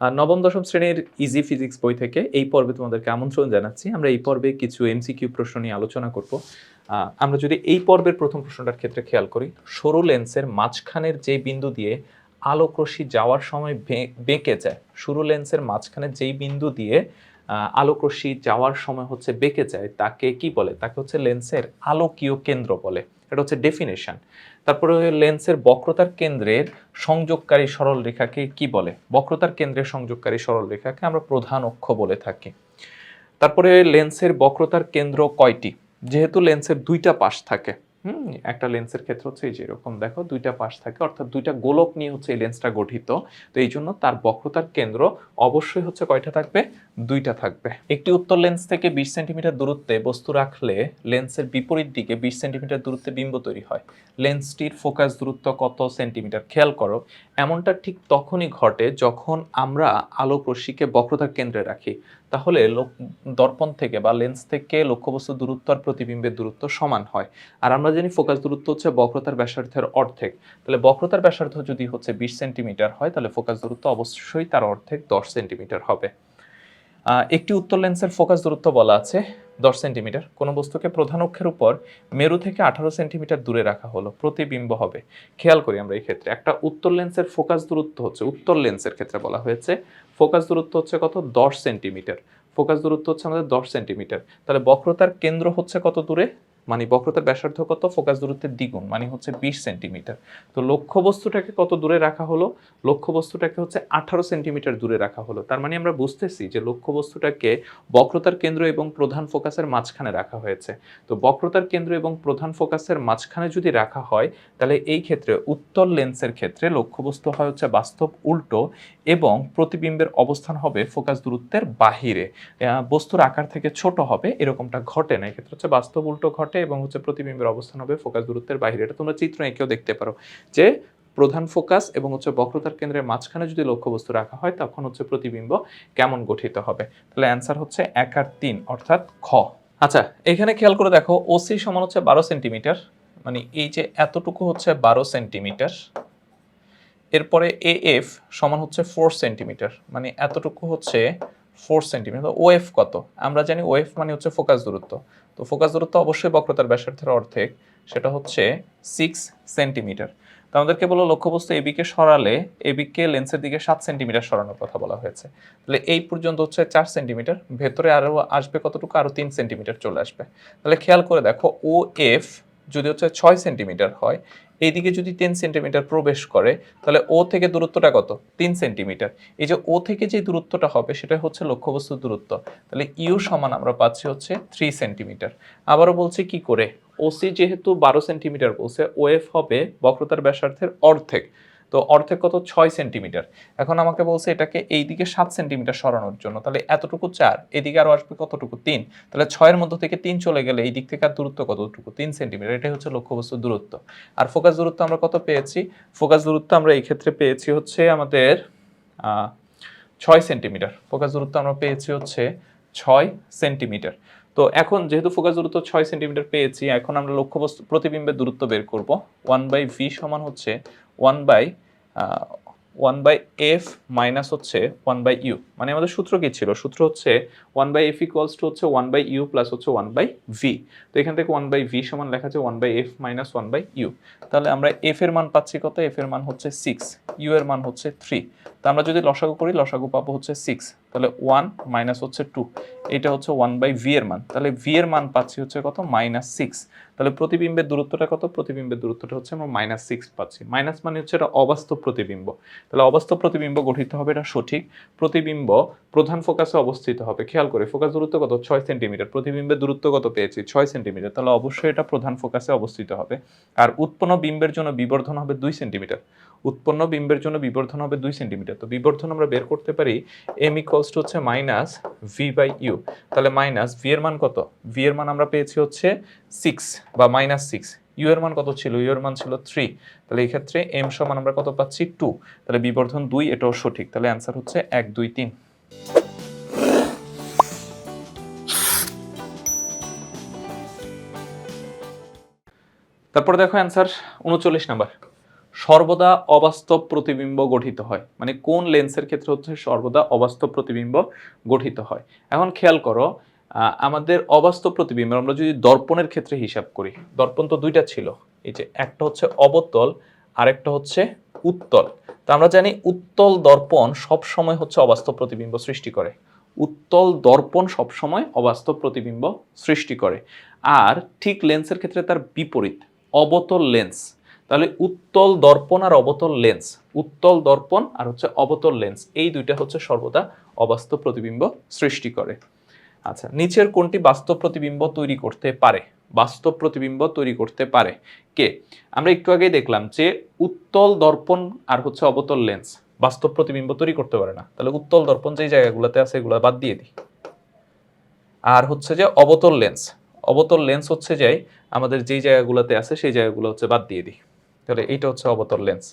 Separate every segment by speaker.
Speaker 1: নবম, দশম শ্রেণির ইজি ফিজিক্স বই থেকে এই পর্বে তোমাদেরকে আমন্ত্রণ জানাচ্ছি। আমরা এই পর্বে কিছু এমসিকিউ প্রশ্ন নিয়ে আলোচনা করব। আমরা যদি এই পর্বের প্রথম প্রশ্নটার ক্ষেত্রে খেয়াল করি, সরু লেন্সের মাঝখানের যে বিন্দু দিয়ে আলোক যাওয়ার সময় বেঁকে যায়, সরু লেন্সের মাঝখানে যেই বিন্দু দিয়ে আলোক যাওয়ার সময় হচ্ছে বেঁকে যায়, তাকে কি বলে? তাকে হচ্ছে লেন্সের আলোকীয় কেন্দ্র বলে। এটা হচ্ছে ডেফিনেশন তারপরে লেন্সের বক্রতার কেন্দ্রের সংযোগকারী সরল রেখাকে কি বলে? বক্রতার কেন্দ্রের সংযোগকারী সরল রেখাকে আমরা প্রধান অক্ষ বলে থাকি। তারপরে লেন্সের বক্রতার কেন্দ্র কয়টি? যেহেতু লেন্সের দুইটা পাশ থাকে। হুম, একটা লেন্সের ক্ষেত্রে হচ্ছে এই যে এরকম, দেখো দুইটা পাশ থাকে, অর্থাৎ দুইটা গোলক নিয়ে হচ্ছে এই লেন্সটা গঠিত। তো এই জন্য তার বক্রতার কেন্দ্র অবশ্যই হচ্ছে কয়টা থাকবে? দুইটা থাকবে। একটি উত্তর লেন্স থেকে বিশ সেন্টিমিটার দূরত্বে বস্তু রাখলে লেন্সের বিপরীত দিকে বিশ সেন্টিমিটার দূরত্বে বিম্ব তৈরি হয়। লেন্সটির ফোকাস দূরত্ব কত সেন্টিমিটার? খেয়াল করো, এমনটা ঠিক তখনই ঘটে যখন আমরা আলোক রশ্মিকে বক্রতার কেন্দ্রে রাখি। তাহলে দর্পণ থেকে বা লেন্স থেকে লক্ষ্যবস্তু দূরত্ব আর প্রতিবিম্বের দূরত্ব সমান হয়। আর আমরা জানি ফোকাস দূরত্ব হচ্ছে বক্রতার ব্যাসার্ধের অর্ধেক। তাহলে বক্রতার ব্যাসার্ধ যদি হচ্ছে বিশ সেন্টিমিটার হয়, তাহলে ফোকাস দূরত্ব অবশ্যই তার অর্ধেক দশ সেন্টিমিটার হবে। একটি উত্তর লেন্সের ফোকাস দূরত্ব বলা আছে, দশ সেন্টিমিটার। কোনো বস্তুকে প্রধান অক্ষের উপর মেরু থেকে আঠারো সেন্টিমিটার দূরে রাখা হলো, প্রতিবিম্ব হবে। খেয়াল করি আমরা এই ক্ষেত্রে। একটা উত্তর লেন্সের ফোকাস দূরত্ব হচ্ছে, উত্তর লেন্সের ক্ষেত্রে বলা হয়েছে, ফোকাস দূরত্ব হচ্ছে কত? দশ সেন্টিমিটার। ফোকাস দূরত্ব হচ্ছে আমাদের দশ সেন্টিমিটার। তাহলে বক্রতার কেন্দ্র হচ্ছে কত দূরে? মানে বক্রতার ব্যাসার্ধ কত? ফোকাস দূরত্বের দ্বিগুণ মানে হচ্ছে বিশ সেন্টিমিটার। তো লক্ষ্যবস্তুটাকে কত দূরে রাখা হলো? লক্ষ্যবস্তুটাকে হচ্ছে আঠারো সেন্টিমিটার দূরে রাখা হলো। তার মানে আমরা বুঝতেছি যে লক্ষ্যবস্তুটাকে বক্রতার কেন্দ্র এবং প্রধান ফোকাসের মাঝখানে রাখা হয়েছে। তো বক্রতার কেন্দ্র এবং প্রধান ফোকাসের মাঝখানে যদি রাখা হয়, তাহলে এই ক্ষেত্রে উত্তর লেন্সের ক্ষেত্রে লক্ষ্যবস্তু হয় হচ্ছে বাস্তব উল্টো এবং প্রতিবিম্বের অবস্থান হবে ফোকাস দূরত্বের বাহিরে। বস্তুর আকার থেকে ছোট হবে, এরকমটা ঘটে না। এক্ষেত্রে হচ্ছে বাস্তব উল্টো ঘটে। এবং হচ্ছে প্রতিবিম্বের অবস্থান হবে, ফোকাস দূরত্বের বাহিরে এটা তোমরা চিত্র এঁকেও দেখতে পারো যে প্রধান ফোকাস এবং হচ্ছে বক্রতার কেন্দ্রের মাঝখানে যদি লক্ষ্যবস্তু রাখা হয়, তখন হচ্ছে প্রতিবিম্ব কেমন গঠিত হবে? তাহলে অ্যান্সার হচ্ছে এক আর তিন, অর্থাৎ খ। আচ্ছা এখানে খেয়াল করে দেখো ওসি সমান হচ্ছে বারো সেন্টিমিটার মানে এই যে এতটুকু হচ্ছে বারো সেন্টিমিটার, এরপরে এ এফ সমান হচ্ছে ফোর সেন্টিমিটার মানে এতটুকু হচ্ছে ফোর সেন্টিমিটার ও এফ কত? আমরা জানি ও এফ মানে হচ্ছে ফোকাস দূরত্ব। তো ফোকাস দূরত্ব অবশ্যই বক্রতার ব্যাসার্ধের অর্ধেক, সেটা হচ্ছে সিক্স সেন্টিমিটার তো আমাদেরকে বলো লক্ষ্যবস্তু এবিকে সরালে এবিকে লেন্সের দিকে সাত সেন্টিমিটার সরানোর কথা বলা হয়েছে। তাহলে এই পর্যন্ত হচ্ছে চার সেন্টিমিটার ভেতরে আরও আসবে কতটুকু? আরও তিন সেন্টিমিটার চলে আসবে। তাহলে খেয়াল করে দেখো ও এফ যদি হচ্ছে ছয় সেন্টিমিটার হয় এইদিকে যদি টেন সেন্টিমিটার প্রবেশ করে, তাহলে ও থেকে দূরত্বটা কত? তিন সেন্টিমিটার এই যে ও থেকে যে দূরত্বটা হবে, সেটা হচ্ছে লক্ষ্যবস্তুর দূরত্ব। তাহলে ইউ সমান আমরা পাচ্ছি হচ্ছে থ্রি সেন্টিমিটার আবারও বলছে কি করে? ওসি যেহেতু বারো সেন্টিমিটার বলছে ওএফ হবে বক্রতার ব্যাসার্ধের অর্ধেক। তো অর্ধেক কত? ছয় সেন্টিমিটার। এখন আমাকে বলছে এটাকে এই দিকে সাত সেন্টিমিটার সরানোর জন্য। তাহলে এতটুকু চার, এদিকে আরও আসবে কতটুকু? তিন। তাহলে ছয়ের মধ্য থেকে তিন চলে গেলে এই দিক থেকে আর দূরত্ব কতটুকু? তিন সেন্টিমিটার। এটাই হচ্ছে লক্ষ্যবস্তু দূরত্ব। আর ফোকাস দূরত্ব আমরা কত পেয়েছি? ফোকাস দূরত্ব আমরা এই ক্ষেত্রে পেয়েছি হচ্ছে আমাদের ছয় সেন্টিমিটার। ফোকাস দূরত্ব আমরা পেয়েছি হচ্ছে ছয় সেন্টিমিটার। তো এখন যেহেতু ফোকাস দূরত্ব ছয় সেন্টিমিটার পেয়েছি, এখন আমরা লক্ষ্যবস্তু প্রতিবিম্বের দূরত্ব বের করব। ওয়ান বাই ভি সমান হচ্ছে one by one by F minus হচ্ছে ওয়ান বাই ইউ মানে আমাদের সূত্র কী ছিল? সূত্র হচ্ছে one by F equals to হচ্ছে ওয়ান বাই ইউ প্লাস হচ্ছে ওয়ান বাই ভি তো এখান থেকে ওয়ান বাই ভি সমান লেখা আছে one by F minus one by U তাহলে আমরা এফ এর মান পাচ্ছি কত? এফ এর মান হচ্ছে সিক্স ইউ এর মান হচ্ছে থ্রি তো আমরা যদি লসাগু করি, লসাগু পাবো হচ্ছে সিক্স তাহলে ওয়ান মাইনাস হচ্ছে টু এটা হচ্ছে ওয়ান বাই ভি এর মান। তাহলে ভি এর মান পাচ্ছি হচ্ছে কত? মাইনাস সিক্স তাহলে প্রতিবিম্বের দূরত্বটা কত? প্রতিবিম্বের দূরত্বটা হচ্ছে আমরা মাইনাস সিক্স পাচ্ছি। মাইনাস মানে হচ্ছে এটা অবাস্তব প্রতিবিম্ব। তাহলে অবাস্তব প্রতিবিম্ব গঠিত হবে এটা সঠিক। প্রতিবিম্ব প্রধান ফোকাসে অবস্থিত হবে। খেয়াল করে ফোকাস দূরত্ব কত? ছয় সেন্টিমিটার প্রতিবিম্বের দূরত্ব কত পেয়েছি? ছয় সেন্টিমিটার তাহলে অবশ্যই এটা প্রধান ফোকাসে অবস্থিত হবে। আর উৎপন্ন বিম্বের জন্য বিবর্ধন হবে দুই সেন্টিমিটার উৎপন্ন বিম্বের জন্য বিবর্ধন হবে দুই সেন্টিমিটার। তো বিবর্ধন আমরা বের করতে পারি এম ইকলস টু হচ্ছে মাইনাস ভি বাই ইউ তাহলে মাইনাস ভি এর মান কত? ভি এর মান আমরা পেয়েছি হচ্ছে সিক্স বা মাইনাস সিক্স ইউ এর মান কত ছিল? ইউ এর মান ছিল থ্রি তাহলে এই ক্ষেত্রে এম সমান আমরা কত পাচ্ছি? টু তাহলে বিবর্ধন দুই, এটাও সঠিক। তাহলে অ্যান্সার হচ্ছে এক, দুই, তিন। তারপর দেখো অ্যান্সার উনচল্লিশ নাম্বার। সর্বদা অবাস্তব প্রতিবিম্ব গঠিত হয়। মানে কোন লেন্সের ক্ষেত্রে হচ্ছে সর্বদা অবাস্তব প্রতিবিম্ব গঠিত হয়। এখন খেয়াল করো আমাদের অবাস্তব প্রতিবিম্ব, আমরা যদি দর্পণের ক্ষেত্রে হিসাব করি, দর্পণ তো দুইটা ছিল, এই যে একটা হচ্ছে অবতল, আরেকটা হচ্ছে উত্তল। তো আমরা জানি উত্তল দর্পণ সব সময় হচ্ছে অবাস্তব প্রতিবিম্ব সৃষ্টি করে। উত্তল দর্পণ সবসময় অবাস্তব প্রতিবিম্ব সৃষ্টি করে। আর ঠিক লেন্সের ক্ষেত্রে তার বিপরীত, অবতল লেন্স। তাহলে উত্তল দর্পণ আর অবতল লেন্স উত্তল দর্পণ আর হচ্ছে অবতল লেন্স এই দুইটা হচ্ছে সর্বদা অবাস্তব প্রতিবিম্ব সৃষ্টি করে। আচ্ছা নিচের কোনটি বাস্তব প্রতিবিম্ব তৈরি করতে পারে? বাস্তব প্রতিবিম্ব তৈরি করতে পারে কে? আমরা একটু আগেই দেখলাম যে উত্তল দর্পণ আর হচ্ছে অবতল লেন্স বাস্তব প্রতিবিম্ব তৈরি করতে পারে না। তাহলে উত্তল দর্পণ যেই জায়গাগুলোতে আছে এগুলো বাদ দিয়ে দিই। আর হচ্ছে যে অবতল লেন্স অবতল লেন্স হচ্ছে যে আমাদের যেই জায়গাগুলোতে আছে সেই জায়গাগুলো হচ্ছে বাদ দিয়ে দিই। তাহলে এইটা হচ্ছে অবতল লেন্স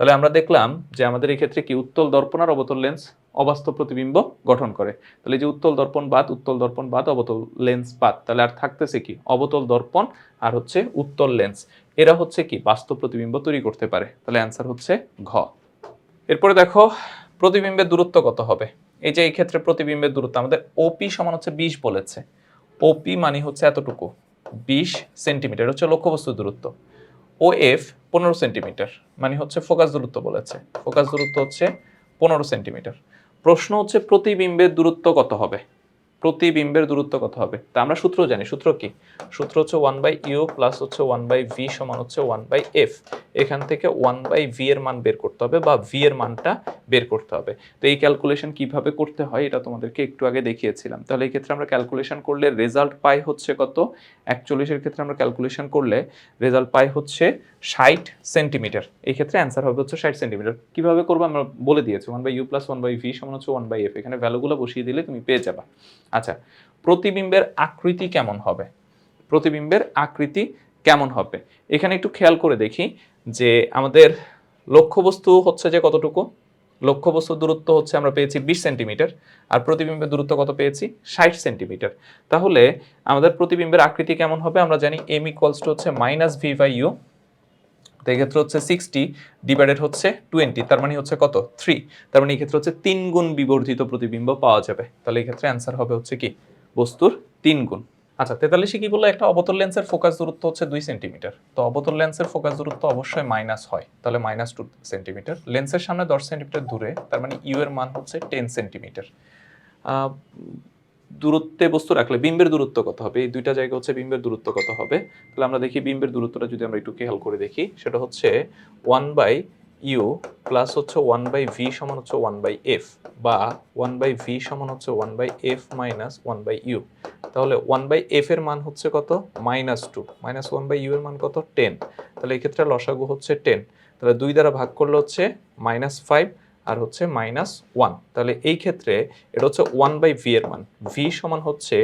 Speaker 1: তাহলে আমরা দেখলাম যে আমাদের এই ক্ষেত্রে কি উত্তল দর্পণ আর অবতল লেন্স অবাস্তব প্রতিবিম্ব গঠন করে। তাহলে যে উত্তল দর্পণ বাদ, উত্তল দর্পণ বাদ, অবতল লেন্স বাদ, তাহলে আর থাকতেছে কি? অবতল দর্পণ আর হচ্ছে উত্তল লেন্স এরা হচ্ছে কি? বাস্তব প্রতিবিম্ব তৈরি করতে পারে। তাহলে অ্যান্সার হচ্ছে ঘ। এরপরে দেখো, প্রতিবিম্বের দূরত্ব কত হবে? এই যে এই ক্ষেত্রে প্রতিবিম্বের দূরত্ব, আমাদের ওপি সমান হচ্ছে বিশ বলেছে। ওপি মানে হচ্ছে এতটুকু, বিশ সেন্টিমিটার হচ্ছে লক্ষ্যবস্তু দূরত্ব। ও এফ পনেরো সেন্টিমিটার মানে হচ্ছে ফোকাস দূরত্ব বলেছে। ফোকাস দূরত্ব হচ্ছে পনেরো সেন্টিমিটার। প্রশ্ন হচ্ছে প্রতিবিম্বের দূরত্ব কত হবে? প্রতিবিম্বের দূরত্ব কত হবে? তা আমরা সূত্র জানি। সূত্র কি? সূত্র হচ্ছে ওয়ান বাই ইউ প্লাস হচ্ছে ওয়ান বাই ভি সমান হচ্ছে ওয়ান বাই এফ এখান থেকে ওয়ান বাই ভি এর মান বের করতে হবে বা ভি এর মানটা বের করতে হবে। তো এই ক্যালকুলেশন কীভাবে করতে হয় এটা তোমাদেরকে একটু আগে দেখিয়েছিলাম। তাহলে এই ক্ষেত্রে আমরা ক্যালকুলেশন করলে রেজাল্ট পাই হচ্ছে কত? একচল্লিশের ক্ষেত্রে আমরা ক্যালকুলেশন করলে রেজাল্ট পাই হচ্ছে ষাট সেন্টিমিটার এই ক্ষেত্রে অ্যান্সার হবে হচ্ছে ষাট সেন্টিমিটার কীভাবে করব? আমরা বলে দিয়েছি। One by U plus one by V সমান হচ্ছে ওয়ান বাই এফ এখানে ভ্যালুগুলো বসিয়ে দিলে তুমি পেয়ে যাবা। আচ্ছা প্রতিবিম্বের আকৃতি কেমন হবে? প্রতিবিম্বের আকৃতি কেমন হবে? এখানে একটু খেয়াল করে দেখি যে আমাদের লক্ষ্যবস্তু হচ্ছে যে কতটুকু? লক্ষ্যবস্তুর দূরত্ব হচ্ছে আমরা পেয়েছি বিশ সেন্টিমিটার, আর প্রতিবিম্বের দূরত্ব কত পেয়েছি? ষাট সেন্টিমিটার। তাহলে আমাদের প্রতিবিম্বের আকৃতি কেমন হবে? আমরা জানি এম ইকুয়ালস টু হচ্ছে মাইনাস ভি বাই ইউ তো এই ক্ষেত্রে হচ্ছে সিক্সটি ডিভাইডেড হচ্ছে টোয়েন্টি তার মানে হচ্ছে কত? থ্রি তার মানে এই ক্ষেত্রে হচ্ছে তিন গুণ বিবর্ধিত প্রতিবিম্ব পাওয়া যাবে। তাহলে এই ক্ষেত্রে অ্যান্সার হবে হচ্ছে কি? বস্তুর তিন গুণ। আচ্ছা তেতাল্লিশে কি বলল? একটা অবতল লেন্সের ফোকাস দূরত্ব হচ্ছে দুই সেন্টিমিটার তো অবতল লেন্সের ফোকাস দূরত্ব অবশ্যই মাইনাস হয়। তাহলে মাইনাস টু সেন্টিমিটার লেন্সের সামনে দশ সেন্টিমিটার দূরে, তার মানে ইউ এর মান হচ্ছে টেন সেন্টিমিটার দূরত্বে বস্তু রাখলে বিম্বের দূরত্ব কত হবে? এই দুইটা জায়গা হচ্ছে বিম্বের দূরত্ব কত হবে? তাহলে আমরা দেখি বিম্বের দূরত্বটা যদি আমরা একটু খেয়াল করে দেখি, সেটা হচ্ছে ওয়ান বাই ইউ প্লাস হচ্ছে ওয়ান বাই ভি সমান হচ্ছে ওয়ান বাই এফ বা ওয়ান বাই ভি সমান হচ্ছে one by F minus one by U তাহলে ওয়ান বাই এফ এর মান হচ্ছে কত? Minus two minus one by U এর মান কত? টেন তাহলে এক্ষেত্রে ক্ষেত্রে লসাগু হচ্ছে টেন তাহলে দুই দ্বারা ভাগ করলে হচ্ছে মাইনাস ফাইভ আর হচ্ছে মাইনাস ওয়ান তাহলে এই ক্ষেত্রে এটা হচ্ছে ওয়ান বাই ভি এর মান। ভি সমান হচ্ছে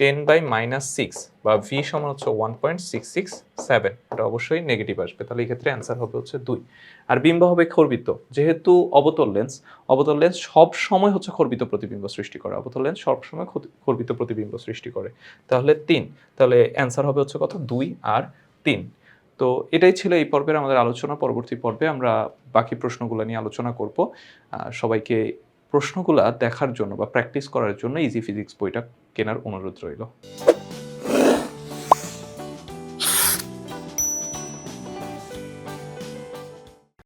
Speaker 1: টেন বাই মাইনাস সিক্স বা ভি সমান হচ্ছে one point six six seven এটা অবশ্যই নেগেটিভ আসবে। তাহলে এই ক্ষেত্রে অ্যান্সার হবে হচ্ছে দুই। আর বিম্ব হবে খর্বিত। যেহেতু অবতল লেন্স অবতল লেন্স সব সময় হচ্ছে খর্বিত প্রতিবিম্ব সৃষ্টি করে। অবতল লেন্স সব সময় খর্বিত প্রতিবিম্ব সৃষ্টি করে। তাহলে তিন। তাহলে অ্যান্সার হবে হচ্ছে কত? দুই আর তিন। তো এটাই ছিল এই পর্বের আমাদের আলোচনা। পরবর্তী পর্বে আমরা বাকি প্রশ্নগুলো নিয়ে আলোচনা করব। সবাইকে প্রশ্নগুলো দেখার জন্য বা প্র্যাকটিস করার জন্য ইজি ফিজিক্স বইটা কেনার অনুরোধ রইল।